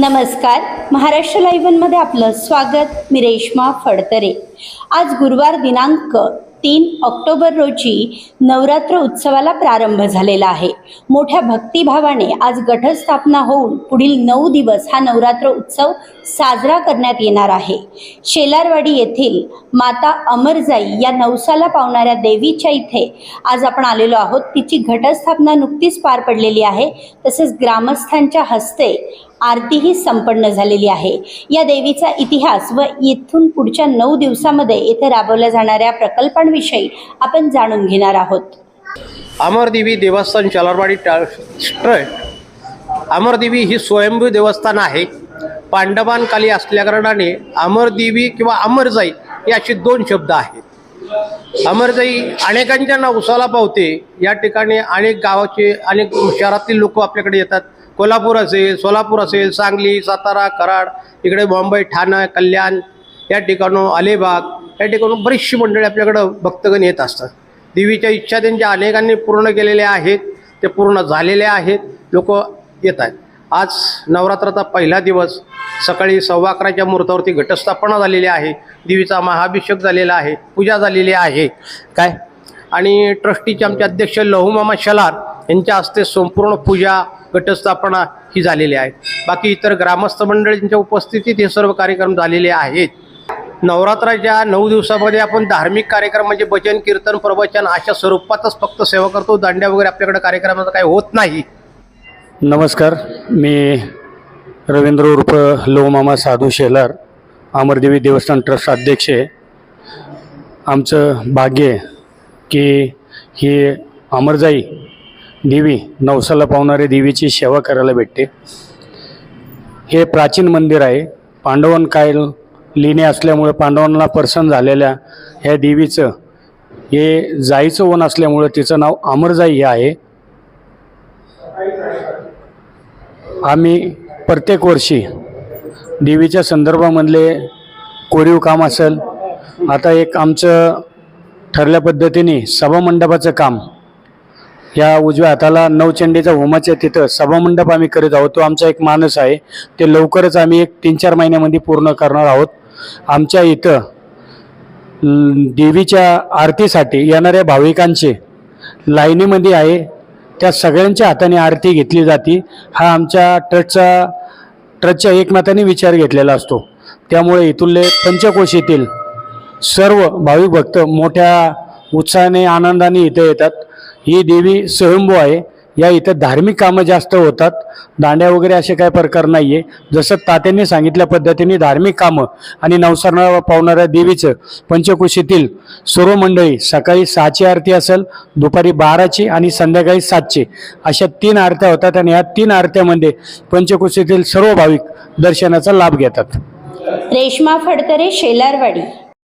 नमस्कार. महाराष्ट्र लाईव्हनमध्ये आपलं स्वागत. मी रेश्मा फडतरे. आज गुरुवार दिनांक तीन ऑक्टोबर रोजी नवरात्र उत्सवाला प्रारंभ झालेला आहे. मोठ्या भक्तिभावाने आज घटस्थापना होऊन पुढील नऊ दिवस हा नवरात्र उत्सव साजरा करण्यात येणार आहे. शेलारवाडी येथील माता अमरजाई या नवसाला पावणाऱ्या देवीच्या इथे आज आपण आलेलो आहोत. तिची घटस्थापना नुकतीच पार पडलेली आहे. तसेच ग्रामस्थांच्या हस्ते आरतीही संपन्न झालेली आहे. या देवीचा इतिहास व येथून पुढच्या नऊ दिवसामध्ये येथे राबवल्या जाणाऱ्या प्रकल्पांविषयी आपण जाणून घेणार आहोत. अमरदेवी देवस्थान चलरवाडी ट्रस्ट अमरदेवी ही स्वयंभू देवस्थान आहे. पांडवांखाली असल्याकारणाने अमरदेवी किंवा अमरजाई हे असे दोन शब्द आहेत. अमरजाई अनेकांच्या नावसाला पावते. या ठिकाणी अनेक गावाचे अनेक शहरातील लोक आपल्याकडे येतात. कोल्हापूर असेल सोलापूर असेल सांगली सातारा कराड इकडे मुंबई ठाणे कल्याण या ठिकाणं अलिबाग या ठिकाणून बरीचशी मंडळी आपल्याकडं भक्तगण येत असतात. देवीच्या इच्छा त्यांच्या अनेकांनी पूर्ण केलेल्या आहेत ते पूर्ण झालेले आहेत लोक येत आहेत. आज नवरात्राचा पहिला दिवस सकाळी सव्वा अकराच्या मुहूर्तावरती घटस्थापना झालेली आहे देवीचा महाभिषेक झालेला आहे पूजा झालेली आहे. काय? आणि ट्रस्टीचे आमचे अध्यक्ष लहूमामा शलार यांच्या हस्ते संपूर्ण पूजा घटस्थापना ही झालेली आहे. बाकी इतर ग्रामस्थ मंडळींच्या उपस्थितीत हे सर्व कार्यक्रम झालेले आहेत. नवरात्राच्या नऊ दिवसामध्ये आपण धार्मिक कार्यक्रम म्हणजे भजन कीर्तन प्रवचन अशा स्वरूपातच फक्त सेवा करतो. दांड्या वगैरे आपल्याकडे कार्यक्रमाचं काही होत नाही. नमस्कार. मी रवींद्र उर्फ लोमामा साधू शेलार अमरदेवी देवस्थान ट्रस्ट अध्यक्ष आहे. आमचं भाग्य आहे की ही अमरजाई देवी नवसाला पावणाऱ्या देवीची सेवा करायला भेटते. हे प्राचीन मंदिर आहे. पांडवन कायल लिहिणे असल्यामुळे पांडवांना प्रसन्न झालेल्या ह्या देवीचं हे जाईचं वन असल्यामुळं तिचं नाव अमरजाई हे आहे. आम्ही प्रत्येक वर्षी देवीच्या संदर्भामधले कोरीव काम असेल. आता एक आमचं ठरल्या पद्धतीने सभामंडपाचं काम या उजव्या हाताला नवचंडीचा होमाच्या तिथं सभामंडप आम्ही करीत आहोत. तो आमचा एक मानस आहे. ते लवकरच आम्ही एक तीन चार महिन्यामध्ये पूर्ण करणार आहोत. आमच्या इथं देवीच्या आरतीसाठी येणाऱ्या भाविकांचे लाईनीमध्ये आहे. त्या सगळ्यांच्या हाताने आरती घेतली जाते. हा आमच्या ट्रस्टचा ट्रस्टच्या एकमताने विचार घेतलेला असतो. त्यामुळे इथले पंचकोशीतील सर्व भाविक भक्त मोठ्या उत्साहाने आनंदाने इथे येतात. ही देवी स्वयंभू आहे. या इथं धार्मिक कामं जास्त होतात. दांड्या वगैरे असे काय प्रकार नाही आहे जसं तात्यांनी सांगितल्या पद्धतीने धार्मिक कामं आणि नवसाला पावणाऱ्या देवीचं पंचकुशीतील सर्व मंडळी सकाळी सहाची आरती असेल दुपारी बाराची आणि संध्याकाळी सातची अशा तीन आरत्या होतात आणि या तीन आरत्यामध्ये पंचकुशीतील सर्व भाविक दर्शनाचा लाभ घेतात. रेश्मा फडकरे शेलारवाडी.